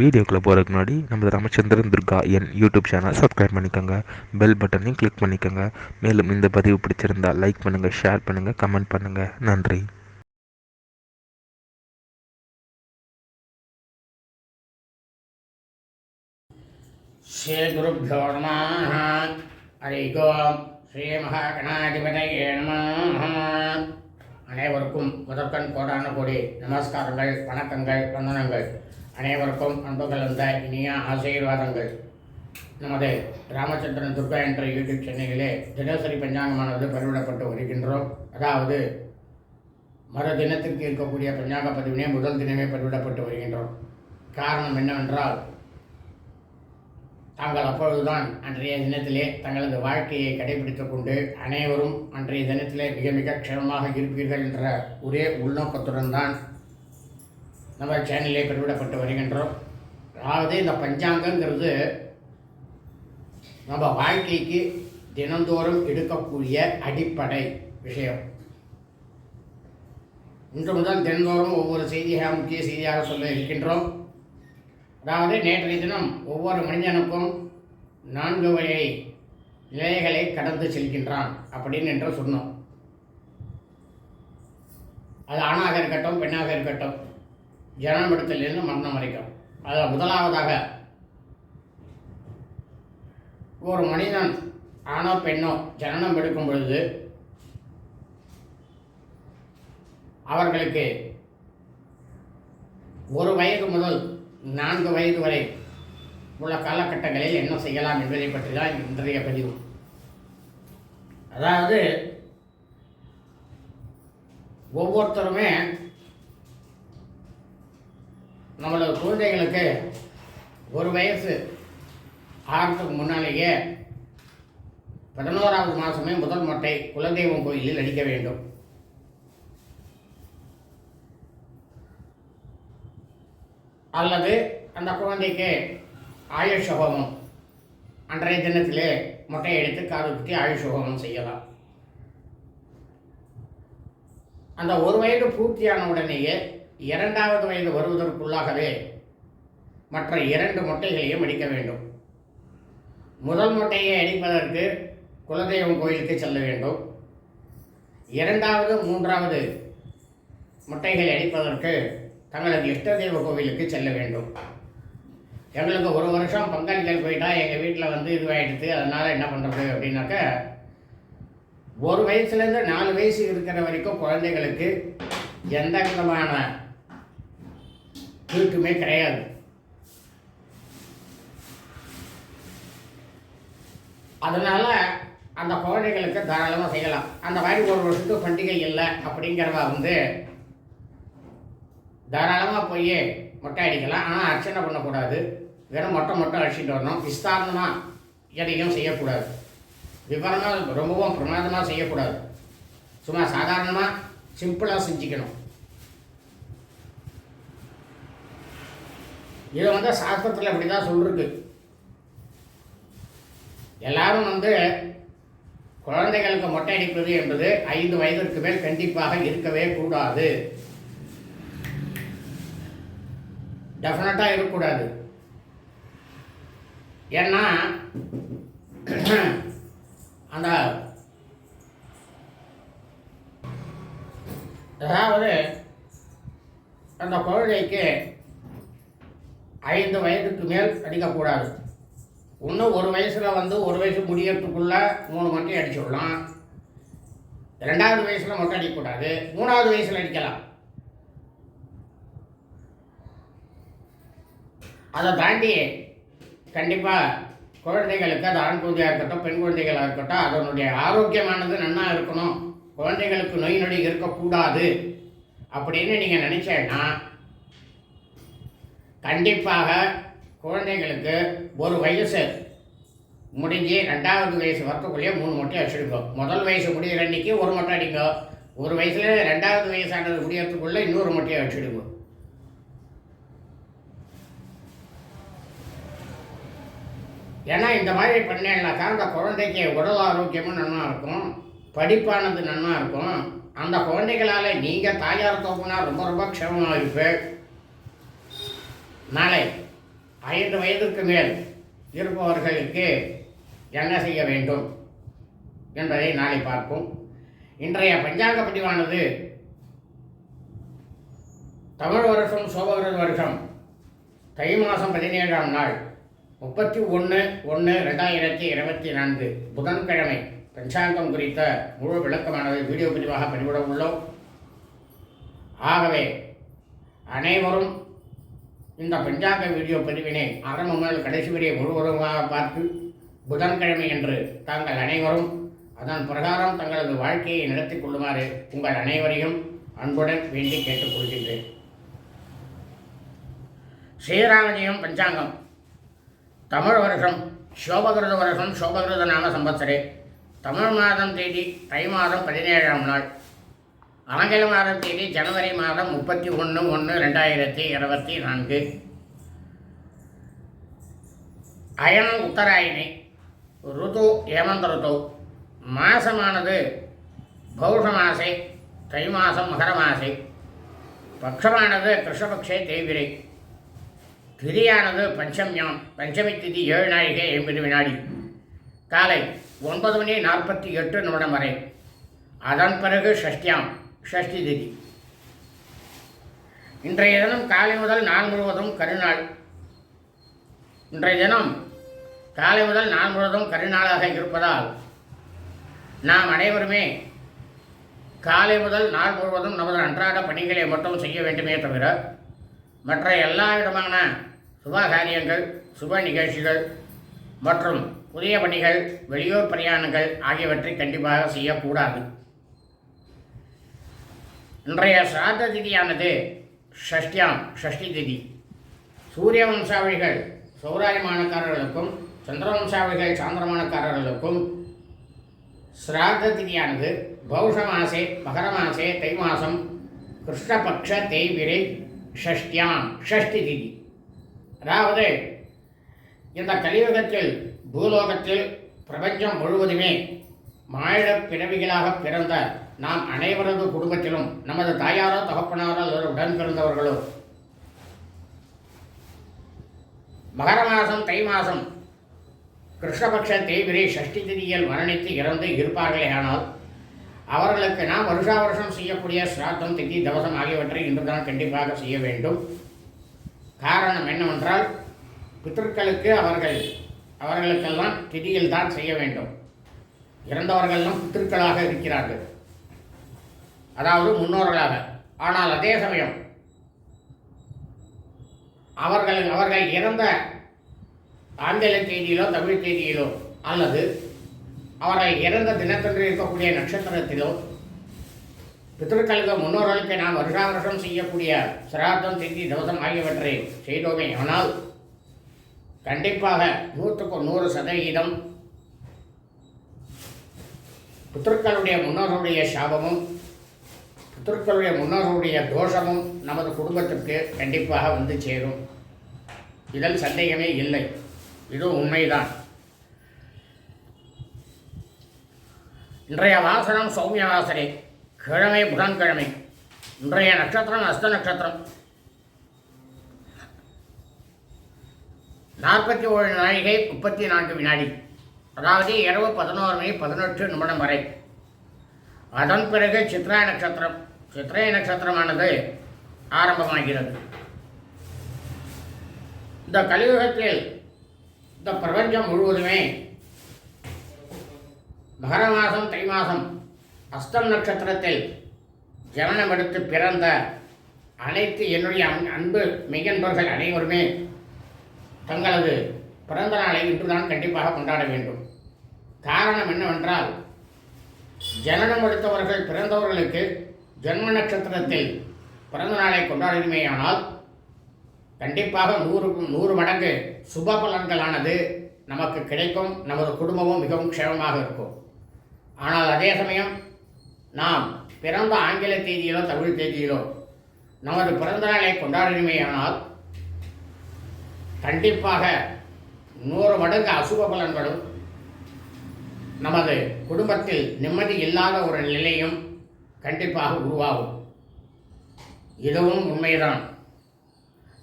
வீடியோக்குள்ளே போகிறதுக்கு முன்னாடி நமது ராமச்சந்திரன் துர்கா என் யூடியூப் சேனல் சப்ஸ்கிரைப் பண்ணிக்கோங்க. பெல் பட்டனையும் கிளிக் பண்ணிக்கோங்க. மேலும் இந்த பதிவு பிடிச்சிருந்தா லைக் பண்ணுங்கள் ஷேர் பண்ணுங்கள் கமெண்ட் பண்ணுங்கள் நன்றி. ஸ்ரீகுருப்போ நம ஹரி ஓம். ஸ்ரீ மகாகணாதிபதியே நம. அனைவருக்கும் முதற்கண் கோடான கோடி நமஸ்காரங்கள் வணக்கங்கள் வந்தனங்கள். அனைவருக்கும் அன்பு கலந்த இனிய ஆசீர்வாதங்கள். நமது ராமச்சந்திரன் துர்கா என்ற யூடியூப் சென்னையிலே தினசரி பஞ்சாங்கமானது பதிவிடப்பட்டு வருகின்றோம். அதாவது மறு தினத்திற்கு இருக்கக்கூடிய பஞ்சாங்க பதிவினே முதல் தினமே பதிவிடப்பட்டு வருகின்றோம். காரணம் என்னவென்றால் தாங்கள் அப்பொழுதுதான் அன்றைய தினத்திலே தங்களது வாழ்க்கையை கடைபிடித்துக் கொண்டு அனைவரும் அன்றைய தினத்திலே மிக மிக க்ஷேமமாக இருப்பீர்கள் என்ற ஒரே உள்நோக்கத்துடன் தான் நம்ம சேனலிலே பதிவிடப்பட்டு வருகின்றோம். அதாவது இந்த பஞ்சாங்கங்கிறது நம்ம வாழ்க்கைக்கு தினந்தோறும் எடுக்கக்கூடிய அடிப்படை விஷயம். இன்று முதல் தினந்தோறும் ஒவ்வொரு செய்தியாக முக்கிய செய்தியாக சொல்ல இருக்கின்றோம். அதாவது நேற்றைய தினம் ஒவ்வொரு மனிதனுக்கும் நான்கு வகை நிலைகளை கடந்து செல்கின்றான் அப்படின்னு என்று சொன்னோம். அது ஆணாக இருக்கட்டும் பெண்ணாக இருக்கட்டும். ஜனனமிடத்திலிருந்து மரணம் வரைக்கும். அதில் முதலாவதாக ஒரு மனிதன் ஆணோ பெண்ணோ ஜனனம் எடுக்கும் பொழுது அவர்களுக்கு ஒரு வயது முதல் நான்கு வயது வரை உள்ள காலகட்டங்களில் என்ன செய்யலாம் என்பதை பற்றி தான் இன்றைய பதிவு. அதாவது ஒவ்வொருத்தருமே நம்மளோட குழந்தைகளுக்கு ஒரு வயசு ஆகிறதுக்கு முன்னாலேயே பதினோராவது மாதமே முதல் மொட்டை குலதெய்வம் கோயிலில் அடிக்க வேண்டும். அல்லது அந்த குழந்தைக்கு ஆயுஷ் ஹோமம் அன்றைய தினத்திலே மொட்டை எடுத்து காது குத்தி ஆயுஷ் ஹோமம் செய்யலாம். அந்த ஒரு வயது பூர்த்தியான உடனேயே இரண்டாவது வயது வருவதற்குள்ளாகவே மற்ற இரண்டு மொட்டைகளையும் அடிக்க வேண்டும். முதல் மொட்டையை அடிப்பதற்கு குலதெய்வம் கோயிலுக்கு செல்ல வேண்டும். இரண்டாவது மூன்றாவது முட்டைகள் அடிப்பதற்கு தங்களது இஷ்ட தெய்வ கோவிலுக்கு செல்ல வேண்டும். எங்களுக்கு ஒரு வருஷம் பங்காளிகள் போயிட்டால் எங்கள் வீட்டில் வந்து இதுவாகிடுது அதனால் என்ன பண்ணுறது அப்படின்னாக்க ஒரு வயசுலேருந்து நாலு வயசு இருக்கிற வரைக்கும் குழந்தைகளுக்கு எந்த விதமான தீர்க்குமே கிடையாது. அதனால் அந்த குழந்தைகளுக்கு தாராளமாக செய்யலாம். அந்த மாதிரி ஒரு வருஷத்துக்கு பண்டிகை இல்லை அப்படிங்கிறவ வந்து தாராளமாக போய் மொட்டை அடிக்கலாம். ஆனால் அர்ச்சனை பண்ணக்கூடாது. வெறும் மொட்டை மொட்டை அடிச்சுட்டு வரணும். விஸ்தாரணமாக எதையும் செய்யக்கூடாது. விவரமாக ரொம்பவும் பிரமாதமாக செய்யக்கூடாது. சும்மா சாதாரணமாக சிம்பிளாக செஞ்சுக்கணும். இதை வந்து சாஸ்திரத்தில் அப்படி தான் சொல்லிருக்கு. எல்லாரும் வந்து குழந்தைகளுக்கு மொட்டை அடிப்பது என்பது ஐந்து வயதிற்கு மேல் கண்டிப்பாக இருக்கவே கூடாது. டெஃபினட்டாக இருக்கக்கூடாது. ஏன்னா அந்த அதாவது அந்த குழந்தைக்கு ஐந்து வயதுக்கு மேல் அடிக்கக்கூடாது இன்னும் ஒரு வயசில் வந்து ஒரு வயசு முடியறதுக்குள்ளே மூணு மொட்டை அடிச்சுடலாம். ரெண்டாவது வயசில் மொட்டை அடிக்கக்கூடாது. மூணாவது வயசில் அடிக்கலாம். அதை தாண்டி கண்டிப்பாக குழந்தைகளுக்கு அது ஆண் குழந்தையாக இருக்கட்டும் பெண் குழந்தைகளாக இருக்கட்டும் அதனுடைய ஆரோக்கியமானது நன்னா இருக்கணும். குழந்தைகளுக்கு நோய் நொடி இருக்கக்கூடாது. அப்படின்னு நீங்கள் நினச்சேன்னா கண்டிப்பாக குழந்தைகளுக்கு ஒரு வயசு முடிஞ்சு ரெண்டாவது வயசு வரத்துக்குள்ளேயே மூணு மொட்டை அடிச்சிடுங்க முதல் வயசு முடிகிற அன்னைக்கு ஒரு மொட்டை அடிங்க. ஒரு வயசுல ரெண்டாவது வயசானது முடியறதுக்குள்ளே இன்னொரு மொட்டையை அடிச்சிடுங்க ஏன்னா இந்த மாதிரி பண்ணேன்னாக்கா அந்த குழந்தைக்கு உடல் ஆரோக்கியமும் நன்னா இருக்கும் படிப்பானது நன்னா இருக்கும். அந்த குழந்தைகளால் நீங்கள் தாயார் தோப்புனா ரொம்ப ரொம்ப க்ஷமமாக இருப்பேன். நாளை ஐந்து வயதுக்கு மேல் இருப்பவர்களுக்கு என்ன செய்ய வேண்டும் என்பதை நாளை பார்ப்போம். இன்றைய பஞ்சாங்க பதிவானது தமிழ் வருஷம் சோபகிருத வருஷம் தை மாதம் பதினேழாம் நாள் முப்பத்தி ஒன்று ஒன்று ரெண்டாயிரத்தி இருபத்தி நான்கு புதன்கிழமை. பஞ்சாங்கம் குறித்த முழு விளக்கமானது வீடியோ பதிவாக பதிவிட உள்ளோம். ஆகவே அனைவரும் இந்த பஞ்சாங்க வீடியோ பதிவினை ஆரம்பம் முதல் கடைசி வரை முழுவதுமாக பார்த்து புதன்கிழமை என்று தாங்கள் அனைவரும் அதன் பிரகாரம் தங்களது வாழ்க்கையை நடத்தி கொள்ளுமாறு உங்கள் அனைவரையும் அன்புடன் வேண்டி கேட்டுக்கொள்கின்றேன் ஸ்ரீராமஜயம் பஞ்சாங்கம். தமிழ் வருஷம் சோபகிருத வருஷம் சோபகிருத நாம சம்பத்சரே. தமிழ் மாதம் தேதி தை மாதம் பதினேழாம் நாள். ஆங்கில மாதம் தேதி ஜனவரி மாதம் முப்பத்தி ஒன்று ஒன்று ரெண்டாயிரத்தி இருபத்தி நான்கு. அயனம் உத்தராயணி ருது ஏமந்த ருது. மாசமானது பௌஷ மாசை தை மாதம் மகர மாசை பக்ஷமானது கிருஷ்ணபக்ஷே தேய்பிரை திதியானது பஞ்சம்யாம். பஞ்சமி திதி ஏழு நாழிகை ஐம்பது வினாடி. காலை ஒன்பது மணி நாற்பத்தி எட்டு நிமிடம் வரை. அதன் பிறகு ஷஷ்டியாம். ஷஷ்டி திதி. இன்றைய தினம் காலை முதல் நாள் முழுவதும் கருநாள். இன்றைய தினம் காலை முதல் நாள் முழுவதும் கருநாளாக இருப்பதால் நாம் அனைவருமே காலை முதல் நாள் முழுவதும் நமது அன்றாட பணிகளை மட்டும் செய்ய வேண்டுமே தவிர மற்ற எல்லா விதமான சுபகாரியங்கள் சுப நிகழ்ச்சிகள் மற்றும் புதிய பணிகள் வெளியூர் பிரயாணங்கள் ஆகியவற்றை கண்டிப்பாக செய்யக்கூடாது. இன்றைய சிராத்த திதியானது ஷஷ்டியாம் ஷஷ்டி திதி. சூரிய வம்சாவளிகள் சௌராயமானக்காரர்களுக்கும் சந்திரவம்சாவளிகள் சாந்திரமானக்காரர்களுக்கும் சிராத்த திதியானது பௌஷ மாசே மகர மாசே தை மாதம் கிருஷ்ணபக்ஷ தேய்பிரை ஷஷ்டியாம் ஷஷ்டி திதி. அதாவது இந்த கலியுகத்தில் பூலோகத்தில் பிரபஞ்சம் முழுவதுமே மாயிடப் பிறவிகளாக பிறந்த நாம் அனைவரது குடும்பத்திலும் நமது தாயாரோ தகப்பனாரோ அல்லது உடன் பிறந்தவர்களோ மகர மாதம் தை மாதம் கிருஷ்ணபக்ஷ தேவிரை ஷஷ்டி திதியில் மரணித்து இறந்து இருப்பார்களே ஆனால் அவர்களுக்கு நாம் வருஷா வருஷம் செய்யக்கூடிய சிராத்தம் திதி தவசம் ஆகியவற்றை இன்றுதான் கண்டிப்பாக செய்ய வேண்டும். காரணம் என்னவென்றால் பித்தர்களுக்கு அவர்கள் அவர்களுக்கெல்லாம் திதியில் தான் செய்ய வேண்டும். இறந்தவர்கள்லாம் பித்திருக்களாக இருக்கிறார்கள். அதாவது முன்னோர்களாக. ஆனால் அதே சமயம் அவர்கள் அவர்கள் இறந்த ஆங்கில தேதியிலோ தமிழ் தேதியிலோ அல்லது அவர்கள் இறந்த தினத்தன்று இருக்கக்கூடிய நட்சத்திரத்திலோ பித்திருக்களுக்கு முன்னோர்களுக்கு நாம் வருஷா வருஷம் செய்யக்கூடிய சிராத்தம் திதி தவசம் ஆகியவற்றை செய்தோமே ஆனால் கண்டிப்பாக நூற்றுக்கு நூறு சதவிகிதம் பித்திருக்களுடைய முன்னோர்களுடைய சாபமும் பித்திருக்களுடைய முன்னோர்களுடைய தோஷமும் நமது குடும்பத்திற்கு கண்டிப்பாக வந்து சேரும். இதில் சந்தேகமே இல்லை. இது உண்மைதான். இன்றைய வாசனம் சௌமிய வாசனை கிழமை புதன்கிழமை. இன்றைய நட்சத்திரம் அஸ்த நட்சத்திரம். நாற்பத்தி ஒரு நாழிகை முப்பத்தி நான்கு வினாடி அதாவது இரவு பதினோரு மணி பதினெட்டு நிமிடம் வரை. அதன் பிறகு சித்ரா நட்சத்திரம். சித்திரை நட்சத்திரமானது ஆரம்பமாகிறது. இந்த கலியுகத்தில் இந்த பிரபஞ்சம் முழுவதுமே மகர மாதம் தை மாதம் அஸ்தம் நட்சத்திரத்தில் ஜனனம் எடுத்து பிறந்த அனைத்து என்னுடைய அன்பு மெய்யன்பர்கள் அனைவருமே தங்களது பிறந்த நாளை இன்றுதான் கண்டிப்பாக கொண்டாட வேண்டும். காரணம் என்னவென்றால் ஜனனம் எடுத்தவர்கள் பிறந்தவர்களுக்கு ஜென்ம நட்சத்திரத்தில் பிறந்த நாளை கொண்டாடினமேயானால் கண்டிப்பாக நூறு நூறு மடங்கு சுப பலன்களானது நமக்கு கிடைக்கும். நமது குடும்பமும் மிகவும் க்ஷேமமாக இருக்கும். ஆனால் அதே சமயம் நாம் பிறந்த ஆங்கில தேதியிலோ தமிழ் தேதியிலோ நமது பிறந்த நாளை கொண்டாடினமேயானால் கண்டிப்பாக நூறு மடங்கு அசுப பலன்களும் நமது குடும்பத்தில் நிம்மதி இல்லாத ஒரு நிலையும் கண்டிப்பாக உருவாகும். இதுவும் உண்மைதான்.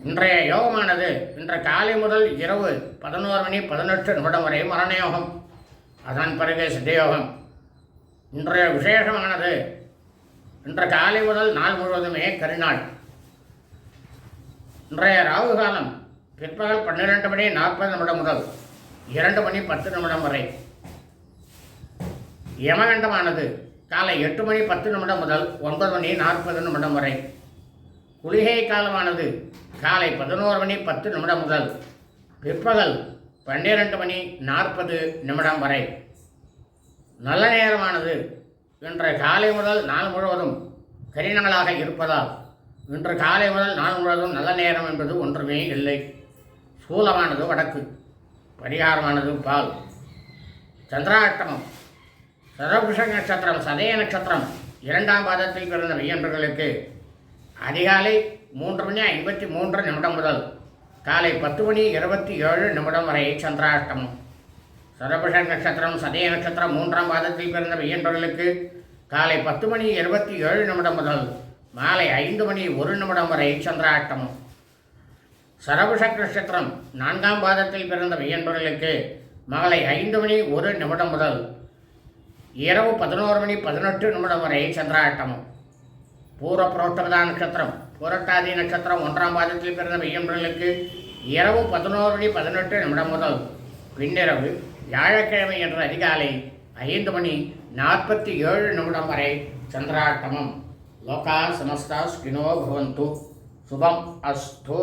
இன்றைய யோகமானது இன்று காலை முதல் இரவு பதினோரு மணி பதினெட்டு நிமிடம் வரை மரணயோகம். அதன் பிறகு சித்தயோகம். இன்றைய விசேஷமானது இன்று காலை முதல் நாள் முழுவதுமே கரிநாள். இன்றைய ராகு காலம் பிற்பகல் பன்னிரெண்டு மணி நாற்பது நிமிடம் முதல் இரண்டு மணி பத்து நிமிடம் வரை. யமகண்டமானது காலை எட்டு மணி பத்து நிமிடம் முதல் ஒன்பது மணி நாற்பது நிமிடம் வரை. குளிகை காலமானது காலை பதினோரு மணி பத்து நிமிடம் முதல் பிற்பகல் பன்னிரண்டு மணி நாற்பது நிமிடம் வரை. நல்ல நேரமானது. இன்று காலை முதல் நாள் முழுவதும் கரிநாளாக இருப்பதால் இன்று காலை முதல் நாள் முழுவதும் நல்ல நேரம் என்பது ஒன்றுமே இல்லை. சூலமானது வடக்கு பரிகாரமானது பால். சந்திராட்டமம் சரபுஷ நட்சத்திரம் சதய நட்சத்திரம் இரண்டாம் பாதத்தில் பிறந்த மெய்யன்பர்களுக்கு அதிகாலை மூன்று மணி ஐம்பத்தி மூன்று நிமிடம் முதல் காலை பத்து மணி இருபத்தி ஏழு நிமிடம் வரை சந்திராஷ்டமம். சதபுஷ நட்சத்திரம் சதய நட்சத்திரம் மூன்றாம் பாதத்தில் பிறந்த மெய்யன்பர்களுக்கு காலை பத்து மணி இருபத்தி ஏழு நிமிடம் முதல் மாலை ஐந்து மணி ஒரு நிமிடம் வரை சந்திராஷ்டமம். சரபுஷ நட்சத்திரம் நான்காம் பாதத்தில் பிறந்த மெய்யன்பர்களுக்கு மாலை ஐந்து மணி ஒரு நிமிடம் முதல் இரவு பதினோரு மணி பதினெட்டு நிமிடம் வரை சந்திராட்டமும் பூர புரோட்டமதா நட்சத்திரம். புரட்டாதி நட்சத்திரம் ஒன்றாம் பாதத்தில் பிறந்த மெய்யன்பர்களுக்கு இரவு பதினோரு மணி பதினெட்டு நிமிடம் முதல். பின்னிரவு வியாழக்கிழமை என்ற அதிகாலை ஐந்து மணி நாற்பத்தி ஏழு நிமிடம் வரை சந்திராட்டமம். லோகா சமஸ்தா ஸ்கினோ பவந்து. சுபம் அஸ்தோ.